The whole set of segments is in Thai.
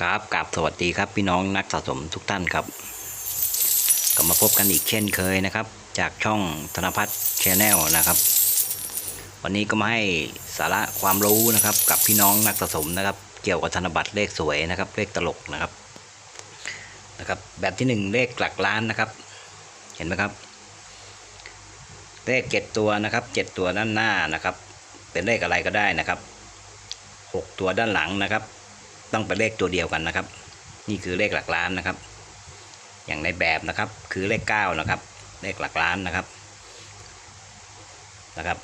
ครับกราบสวัสดีครับพี่น้องนักสะสมทุกท่านครับกลับมาพบกันอีกเช่นเคยนะครับ จากช่องธนพัฒน์ชแนลนะครับ วันนี้ก็มาให้สาระความรู้นะครับ กับพี่น้องนักสะสมนะครับ เกี่ยวกับธนบัตรเลขสวยนะครับ เลขตลกนะครับนะครับ แบบที่หนึ่งเลขหลักล้านนะครับ เห็นไหมครับ เลขเจ็ดตัวนะครับเจ็ดตัวด้านหน้านะครับ เป็นเลขอะไรก็ได้นะครับหกตัวด้านหลังนะครับ ต้องเป็นเลขตัวเดียวกันนะครับ นี่คือเลขหลักล้านนะครับ อย่างในแบบนะครับคือเลขเก้านะครับ เลขหลักล้านนะครับนะครับ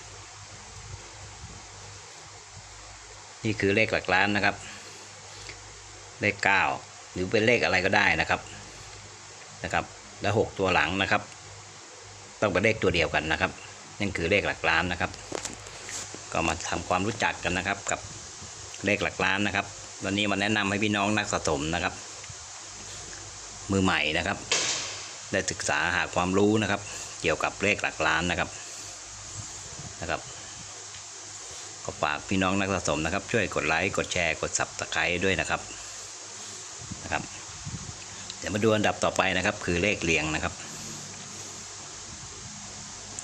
นี่คือเลขหลักล้านนะครับ เลขเก้าหรือเป็นเลขอะไรก็ได้นะครับนะครับ แล้วหกตัวหลังนะครับ ต้องเป็นเลขตัวเดียวกันนะครับนั่นคือเลขหลักล้านนะครับ ก็มาทำความรู้จักกันนะครับกับเลขหลักล้านนะครับ วันนี้มาแนะนำให้พี่น้องนักสะสมนะครับ มือใหม่นะครับ ได้ศึกษาหาความรู้นะครับ เกี่ยวกับเลขหลักล้านนะครับนะครับ ก็ฝากพี่น้องนักสะสมนะครับ ช่วยกดไลค์กดแชร์กด subscribe ด้วยนะครับนะครับเดี๋ยวมาดูอันดับต่อไปนะครับ คือเลขเรียงนะครับ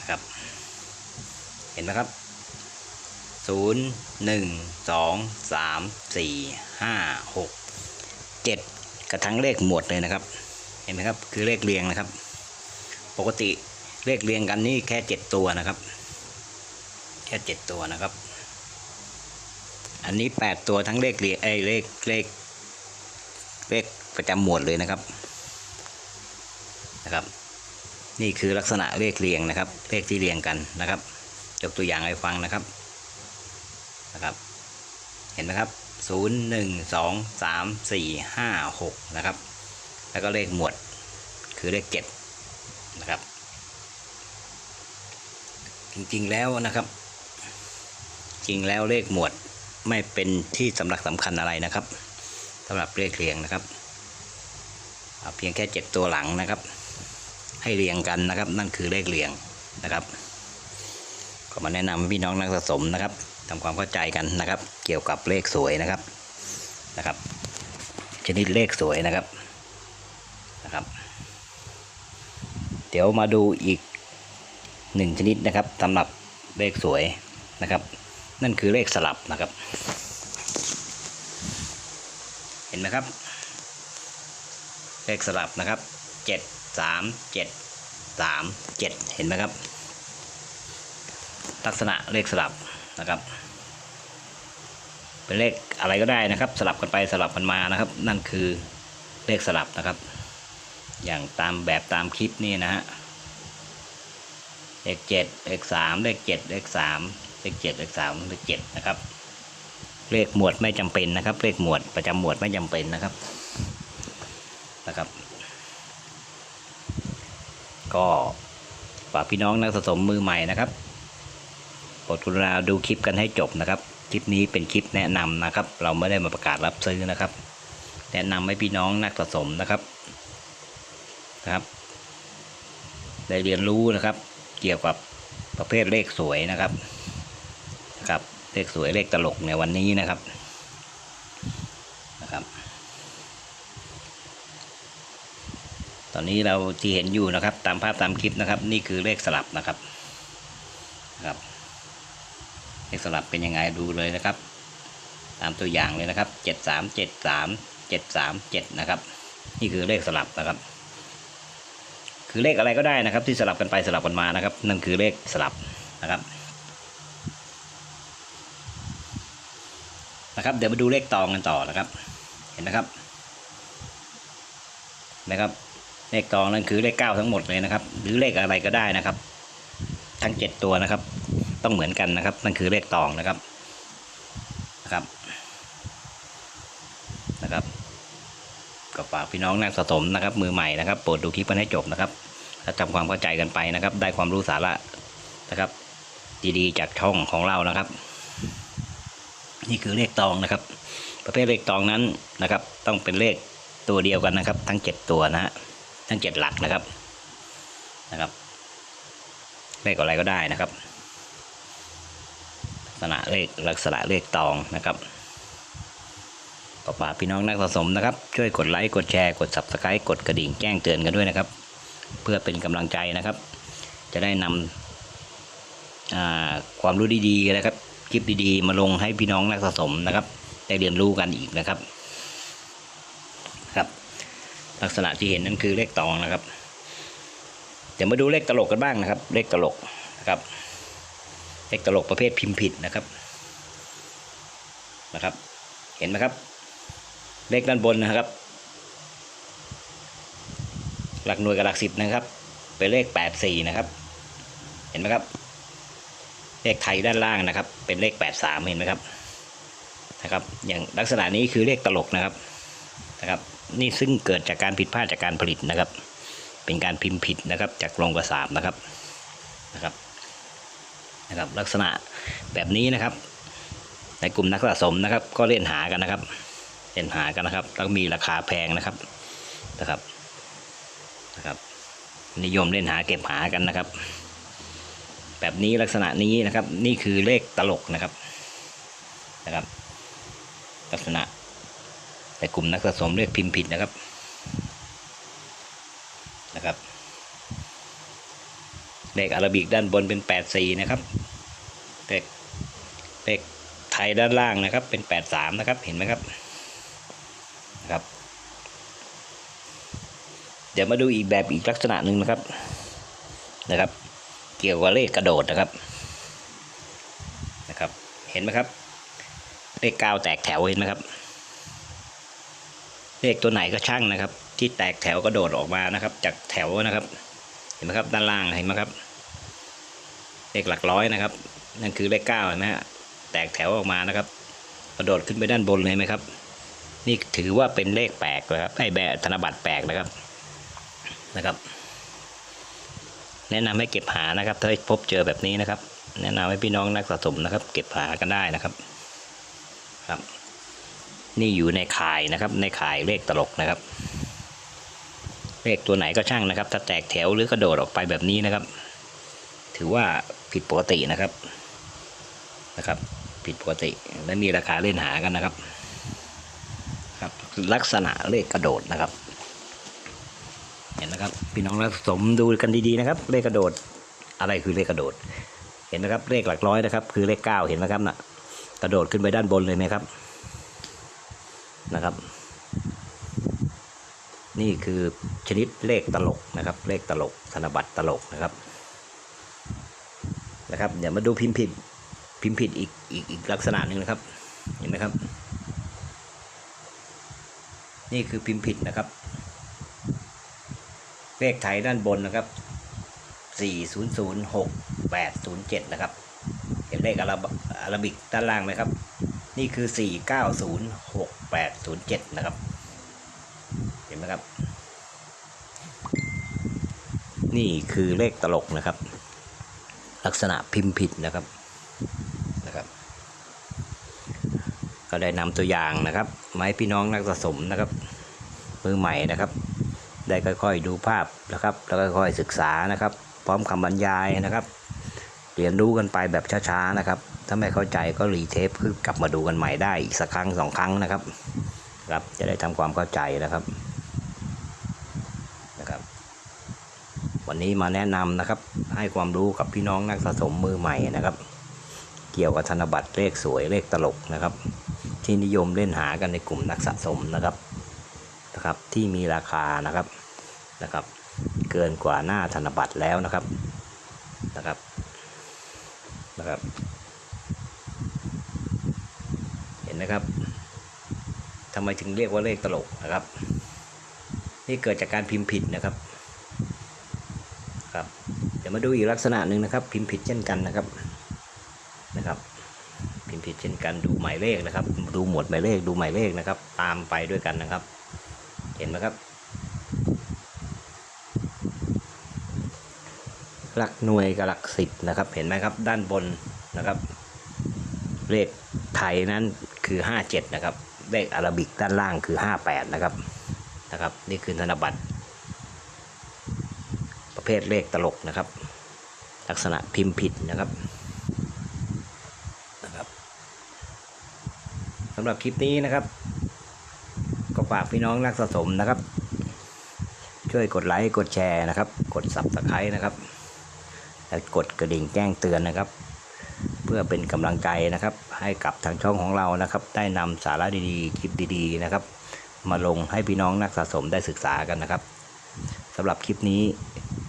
นะครับ เห็นไหมครับศูนย์หนึ่งสองสามสี่ ห้าหกเจ็ดกระทั่งเลขหมวดเลยนะครับ เห็นไหมครับคือเลขเรียงนะครับ ปกติเลขเรียงกันนี่แค่เจ็ดตัวนะครับ แค่เจ็ดตัวนะครับ อันนี้แปดตัวทั้งเลขเรียงไอ้เลขเลขเลขประจำหมวดเลยนะครับนะครับ นี่คือลักษณะเลขเรียงนะครับ เลขที่เรียงกันนะครับยกตัวอย่างให้ฟังนะครับนะครับ เห็นไหมครับ ศูนย์หนึ่งสองสามสี่ห้าหกนะครับ แล้วก็เลขหมวดคือเลขเจ็ดนะครับ จริงๆแล้วนะครับ จริงแล้วเลขหมวดไม่เป็นที่สำคัญสำคัญอะไรนะครับสำหรับเลขเรียงนะครับเอาเพียงแค่เจ็ดตัวหลังนะครับ ให้เรียงกันนะครับ นั่นคือเลขเรียงนะครับ ก็มาแนะนำพี่น้องนักสะสมนะครับ ทำความเข้าใจกันนะครับ เกี่ยวกับเลขสวยนะครับนะครับ ชนิดเลขสวยนะครับนะครับ เดี๋ยวมาดูอีกหนึ่งชนิดนะครับสำหรับเลขสวยนะครับ นั่นคือเลขสลับนะครับ เห็นไหมครับ เลขสลับนะครับเจ็ดสามเจ็ดสามเจ็ดเห็นไหมครับ ลักษณะเลขสลับ นะครับ เป็นเลขอะไรก็ได้นะครับ สลับกันไปสลับกันมานะครับ นั่นคือเลขสลับนะครับ อย่างตามแบบตามคลิปนี่นะฮะเลขเจ็ดเลขสามเลขเจ็ดเลขสามเลขเจ็ดเลขสามเลขเจ็ดนะครับ เลขหมวดไม่จำเป็นนะครับ เลขหมวดประจำหมวดไม่จำเป็นนะครับนะครับ ก็ฝากพี่น้องนักสะสมมือใหม่นะครับ โปรดกรุณาดูคลิปกันให้จบนะครับ คลิปนี้เป็นคลิปแนะนำนะครับ เราไม่ได้มาประกาศรับซื้อนะครับ แนะนำให้พี่น้องนักสะสมนะครับนะครับ ได้เรียนรู้นะครับ เกี่ยวกับประเภทเลขสวยนะครับนะครับเลขสวยเลขตลกในวันนี้นะครับนะครับ ตอนนี้เราที่เห็นอยู่นะครับ ตามภาพตามคลิปนะครับ นี่คือเลขสลับนะครับ เลข สลับเป็นยังไงดูเลยนะครับ ตามตัวอย่างเลยนะครับเจ็ดสามเจ็ดสามเจ็ดสามเจ็ดนะครับ นี่คือเลขสลับนะครับ คือเลขอะไรก็ได้นะครับ ที่สลับกันไปสลับกันมานะครับ นั่นคือเลขสลับนะครับนะครับเดี๋ยวมาดูเลขตองกันต่อนะครับ เห็นนะครับนะครับ เลขตองนั่นคือเลขเก้าทั้งหมดเลยนะครับ หรือเลขอะไรก็ได้นะครับ ทั้งเจ็ดตัวนะครับ ต้องเหมือนกันนะครับนั่นคือเลขตองนะครับนะครับนะครับก็ฝากพี่น้องนักสะสมนะครับ มือใหม่นะครับโปรดดูคลิปกันให้จบนะครับและทำความเข้าใจกันไปนะครับ ได้ความรู้สาระนะครับ ดีๆจากช่องของเรานะครับ นี่คือเลขตองนะครับ ประเภทเลขตองนั้นนะครับ ต้องเป็นเลขตัวเดียวกันนะครับ ทั้งเจ็ดตัวนะฮะทั้งเจ็ดหลักนะครับนะครับเลขอะไรก็ได้นะครับ ณะเลขลักษณะเลขตองนะครับก็ฝากพี่น้องนักสะสมนะครับ ช่วยกดไลค์กดแชร์กด subscribe กดกระดิ่งแจ้งเตือนกันด้วยนะครับ เพื่อเป็นกำลังใจนะครับ จะได้นำความรู้ดีๆนะครับ คลิปดีๆ มาลงให้พี่น้องนักสะสมนะครับได้เรียนรู้กันอีกนะครับครับ ลักษณะที่เห็นนั่นคือเลขตองนะครับ เดี๋ยวมาดูเลขตลกกันบ้างนะครับ เลขตลกนะครับ เลขตลกประเภทพิมพ์ผิดนะครับนะครับ เห็นไหมครับ เลขด้านบนนะครับ หลักหน่วยกับหลักสิบนะครับ เป็นเลขแปดสี่นะครับ เห็นไหมครับ เลขไทยด้านล่างนะครับ เป็นเลขแปดสามเห็นไหมครับนะครับ อย่างลักษณะนี้คือเลขตลกนะครับนะครับ นี่ซึ่งเกิดจากการผิดพลาดจากการผลิตนะครับ เป็นการพิมพ์ผิดนะครับ จากโรงกระสาบนะครับนะครับ นะครับลักษณะแบบนี้นะครับ ในกลุ่มนักสะสมนะครับ ก็เล่นหากันนะครับ เล่นหากันนะครับแล้วมีราคาแพงนะครับนะครับนะครับ นิยมเล่นหาเก็บหากันนะครับ แบบนี้ลักษณะนี้นะครับ นี่คือเลขตลกนะครับนะครับ ลักษณะในกลุ่มนักสะสมเรียกพิมพ์ผิดนะครับ เลขอาราบิกด้านบนเป็นแปดสี่นะครับเลขเลขไทยด้านล่างนะครับ เป็นแปดสามนะครับเห็นไหมครับนะครับ เดี๋ยวมาดูอีกแบบอีกลักษณะหนึ่งนะครับนะครับ เกี่ยวกับเลขกระโดดนะครับนะครับ เห็นไหมครับ เลขเก้าแตกแถวเห็นไหมครับ เลขตัวไหนก็ช่างนะครับ ที่แตกแถวกระโดดออกมานะครับ จากแถวนะครับ เห็นไหมครับด้านล่างเห็นไหมครับ เลขหลักร้อยนะครับ นั่นคือเลขเก้าเห็นไหมฮะแตกแถวออกมานะครับ กระโดดขึ้นไปด้านบนเลยไหมครับ นี่ถือว่าเป็นเลขแปลกนะครับไอ้แบธนบัตรแปลกนะครับนะครับ แนะนำให้เก็บหานะครับถ้าพบเจอแบบนี้นะครับ แนะนำให้พี่น้องนักสะสมนะครับ เก็บหากันได้นะครับครับ นี่อยู่ในข่ายนะครับ ในข่ายเลขตลกนะครับ เลขตัวไหนก็ช่างนะครับ ถ้าแตกแถวหรือกระโดดออกไปแบบนี้นะครับ ถือว่าผิดปกตินะครับนะครับ ผิดปกติและมีราคาเล่นหากันนะครับครับ ลักษณะเลขกระโดดนะครับ เห็นนะครับพี่น้องนักสมดูกันดีๆนะครับ เลขกระโดดอะไรคือเลขกระโดด เห็นนะครับเลขหลักร้อยนะครับ คือเลขเก้าเห็นไหมครับน่ะกระโดดขึ้นไปด้านบนเลยไหมครับนะครับ นี่คือชนิดเลขตลกนะครับ เลขตลกธนบัตรตลกนะครับนะครับเดี๋ยวมาดูพิมพ์ผิดพิมพ์ผิดอีกอีกอีกลักษณะหนึ่งนะครับ เห็นไหมครับ นี่คือพิมพ์ผิดนะครับ เลขไทยด้านบนนะครับ 4006807นะครับ เห็นเลขอาราบอาราบิกด้านล่างไหมครับ นี่คือ 4906807นะครับ ห็นไหมครับ นี่คือเลขตลกนะครับ ลักษณะพิมพ์ผิดนะครับนะครับ ก็ได้นำตัวอย่างนะครับไม้พี่น้องนักสะสมนะครับมือใหม่นะครับ ได้ค่อยๆดูภาพนะครับ แล้วก็ค่อยๆศึกษานะครับ พร้อมคำบรรยายนะครับเรียนรู้กันไปแบบช้าๆนะครับ ถ้าไม่เข้าใจก็รีเทปคือกลับมาดูกันใหม่ได้อีกสักครั้งสองครั้งนะครับ ครับ จะได้ทำความเข้าใจนะครับ วันนี้มาแนะนำนะครับ ให้ความรู้กับพี่น้องนักสะสมมือใหม่นะครับ เกี่ยวกับธนบัตรเลขสวยเลขตลกนะครับ ที่นิยมเล่นหากันในกลุ่มนักสะสมนะครับนะครับที่มีราคานะครับนะครับ เกินกว่าหน้าธนบัตรแล้วนะครับนะครับนะครับ เห็นนะครับทำไมถึงเรียกว่าเลขตลกนะครับ นี่เกิดจากการพิมพ์ผิดนะครับ ครับ เดี๋ยวมาดูอีกลักษณะหนึ่งนะครับ พิมพ์ผิดเช่นกันนะครับนะครับ พิมพ์ผิดเช่นกันดูหมายเลขนะครับ ดูหมวดหมายเลขดูหมายเลขนะครับ ตามไปด้วยกันนะครับ เห็นไหมครับ หลักหน่วยกับหลักสิบนะครับ เห็นไหมครับด้านบนนะครับ เลขไทยนั้นคือห้าเจ็ดนะครับ เลขอาราบิกด้านล่างคือห้าแปดนะครับนะครับ นี่คือธนบัตร ประเภทเลขตลกนะครับ ลักษณะพิมพ์ผิดนะครับนะครับสำหรับคลิปนี้นะครับ ก็ฝากพี่น้องนักสะสมนะครับ ช่วยกดไลค์กดแชร์นะครับ กด subscribe นะครับและกดกระดิ่งแจ้งเตือนนะครับ เพื่อเป็นกำลังใจนะครับ ให้กับทางช่องของเรานะครับ ได้นำสาระดีๆ คลิปดีๆนะครับ มาลงให้พี่น้องนักสะสมได้ศึกษากันนะครับสำหรับคลิปนี้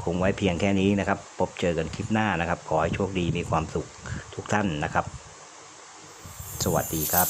คงไว้เพียงแค่นี้นะครับ พบเจอกันคลิปหน้านะครับ ขอให้โชคดีมีความสุขทุกท่านนะครับ สวัสดีครับ